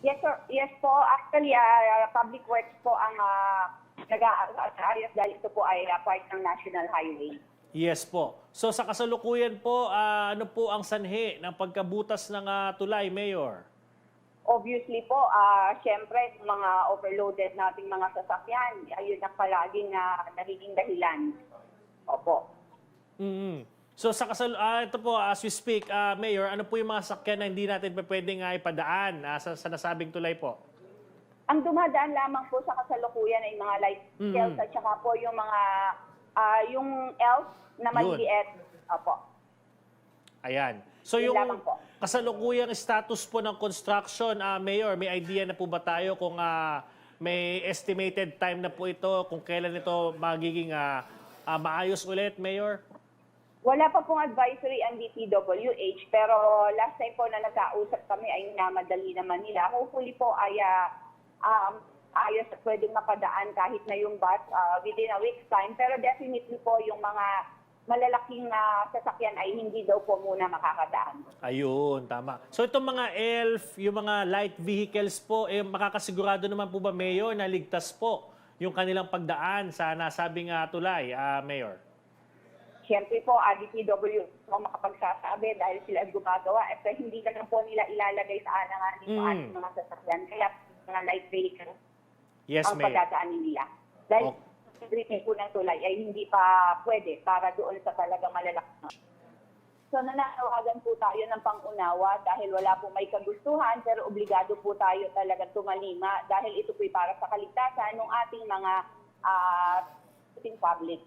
Yes, sir. Yes po. Actually, ah, Public Works po ang uh, nag-aayos dahil ito po ay ah, part ng National Highway. Yes po. So sa kasalukuyan po, ah, ano po ang sanhi ng pagkabutas ng ah, tulay, Mayor? Obviously po, ah syempre, mga overloaded nating mga sasakyan, ayun ang palaging na nagiging dahilan. Opo. mm So sa kasal ah, ito po as we speak, ah, Mayor, ano po yung mga sakyan na hindi natin pa pwedeng ah, ipadaan ah, sa, sa nasabing tulay po? Ang dumadaan lamang po sa kasalukuyan ay mga light Mm. scales at saka po yung mga, ah yung elf na maliliit. Opo. Ayan. So Yun yung po. kasalukuyang status po ng construction, ah, Mayor, may idea na po ba tayo kung ah, may estimated time na po ito, kung kailan ito magiging ah, ah, maayos ulit, Mayor? Wala pa pong advisory ang DPWH, pero last time po na nagkausap kami ay namadali naman nila. Hopefully po ay ah, um, ayos at pwedeng mapadaan kahit na yung bus ah, within a week's time. Pero definitely po yung mga malalaking na sasakyan ay hindi daw po muna makakadaan. Ayun, tama. So itong mga ELF, yung mga light vehicles po, eh, makakasigurado naman po ba, Mayor, na ligtas po yung kanilang pagdaan sa nasabing ah, tulay, ah, Mayor? Siyempre po, DPW po makapagsasabi dahil sila ang gumagawa. At hindi na lang po nila ilalagay sa alanganin mm. Mm. ating mga sasakyan. Kaya mga light vehicles Yes, ang pagdadaanin nila. Dahil Okay. yung briefing po ng tulay ay hindi pa pwede para doon sa talagang malalaki. So nananawagan po tayo ng pangunawa dahil wala po may kagustuhan pero obligado po tayo talaga tumalima dahil ito po'y para sa kaligtasan ng ating mga uh, public.